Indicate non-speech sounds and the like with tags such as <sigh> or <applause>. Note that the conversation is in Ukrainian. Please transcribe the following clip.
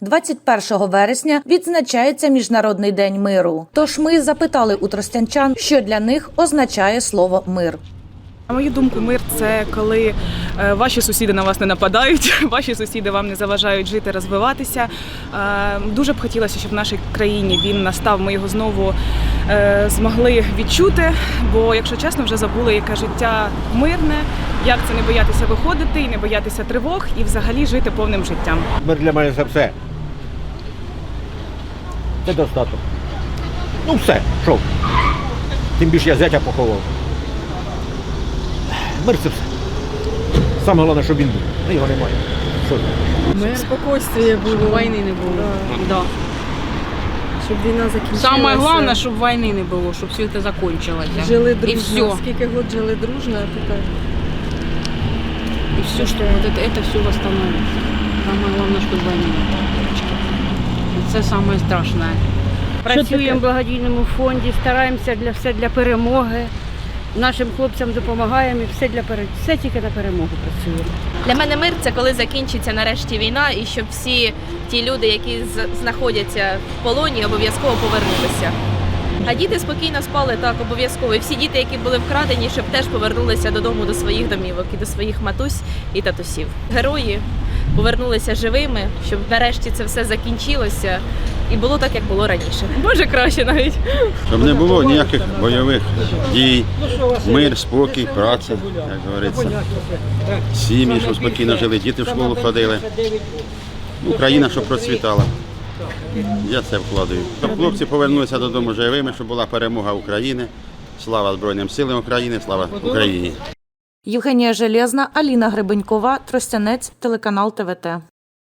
21 вересня відзначається Міжнародний день миру. Тож ми запитали у тростянчан, що для них означає слово мир. На мою думку, мир це коли е, ваші сусіди на вас не нападають, <laughs> ваші сусіди вам не заважають жити, розвиватися. Е, Дуже б хотілося, щоб в нашій країні він настав. Ми його знову е, змогли відчути. Бо, якщо чесно, вже забули, яке життя мирне, як це не боятися виходити і не боятися тривог, і взагалі жити повним життям. Мир для мене це все Це достаток. Ну все, що? Тим більше я зятя поховав. Мир це все. Саме головне, щоб він був. Ну його немає. Що? ж? Мир. Спокойствие було, війни не було. Да. Щоб війна закінчилася. Самое главное, чтобы войны не было, чтобы все это закончилось. жили И дружно. все. Скільки год жили дружно, а тепер. И все, что вот это, это все восстановится. Самое главное, чтобы войны не было. было. Це самое страшное. Працюємо в благодійному фонді, стараємося для все для перемоги. Нашим хлопцям допомагаємо і все для пере- все тільки на перемогу працюємо. Для мене мир це коли закінчиться нарешті війна, і щоб всі ті люди, які знаходяться в полоні, обов'язково повернулися. А діти спокійно спали так, обов'язково. І всі діти, які були вкрадені, щоб теж повернулися додому до своїх домівок і до своїх матусь і татусів. Герої повернулися живими, щоб нарешті це все закінчилося і було так, як було раніше. Може краще навіть. Щоб не було ніяких бойових дій, мир, спокій, праця, як говориться. Сім'ї, щоб спокійно жили, діти в школу ходили. Україна, щоб процвітала. Я це вкладаю. Щоб хлопці повернулися додому живими, щоб була перемога України. Слава Збройним силам України, слава Україні. Євгенія Железна, Аліна Гребенькова, Тростянець, телеканал ТВТ.